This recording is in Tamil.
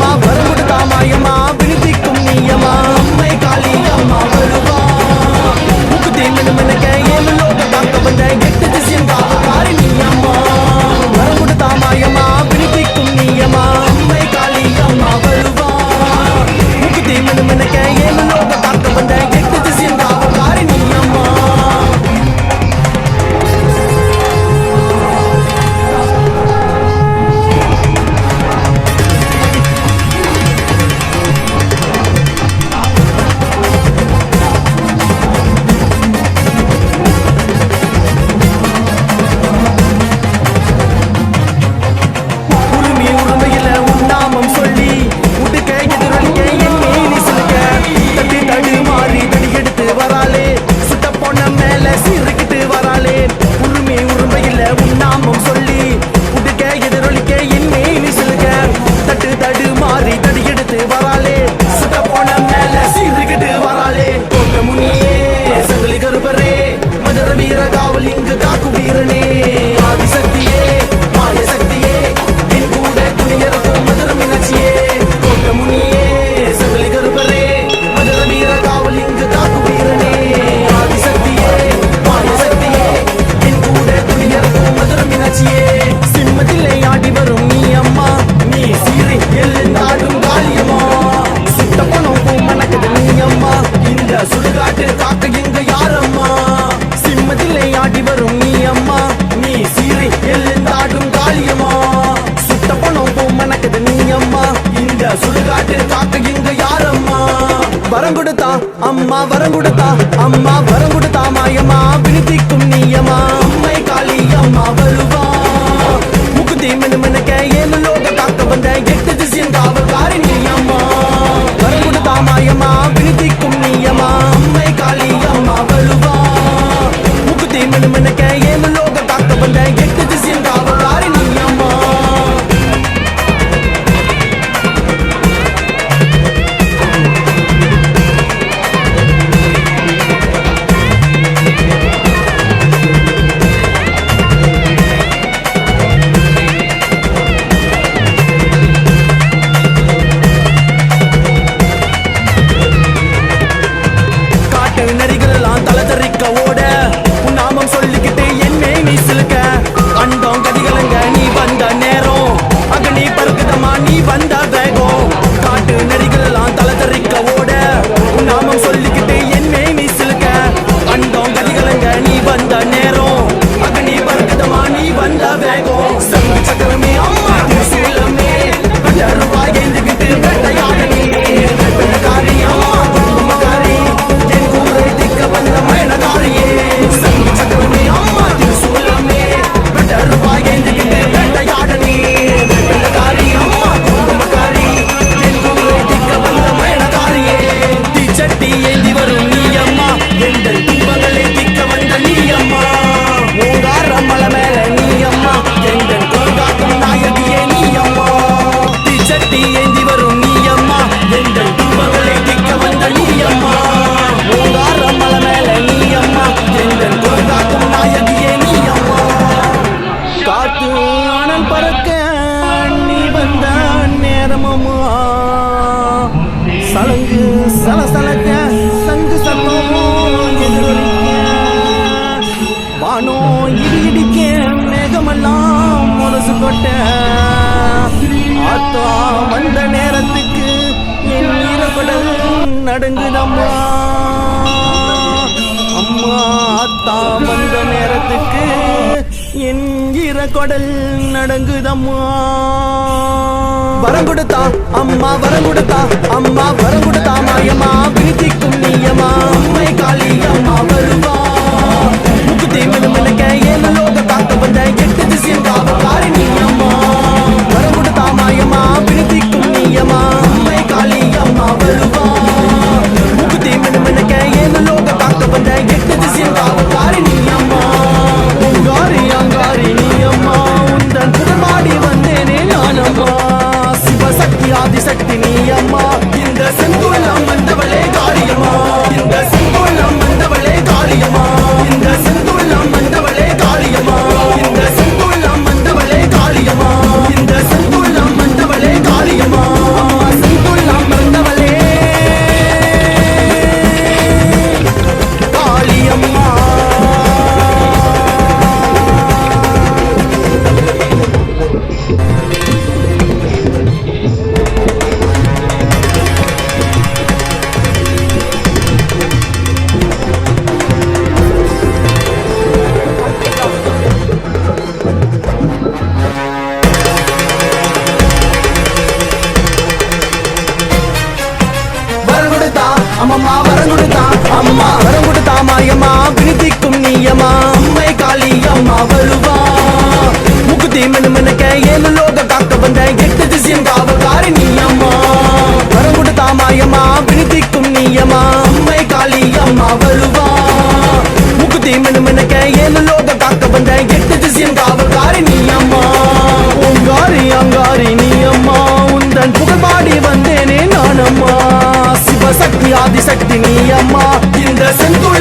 মা para அம்மா வரம் கொடுத்தா அம்மா வரம் கொடுத்தாமா அம்மா. அத்தா வந்த நேரத்துக்கு என்கிற கொடல் நடங்குதம்மா. வரம் கொடுத்தா அம்மா வரம் கொடுத்தா அம்மா வரம் கொடுத்தா மாயம்மா வினிதிக்கும் நீ சொல்லி மினுமினுக்க ஏழு லோக காக்க வந்த எட்டு திசையும் காவல்காரி நீ அம்மா உங்காரி அங்காரி நீ அம்மா உந்தன் புகழ்பாடி வந்தேனே நான் அம்மா சிவசக்தி ஆதிசக்தி நீ அம்மா. இந்த செந்தூர்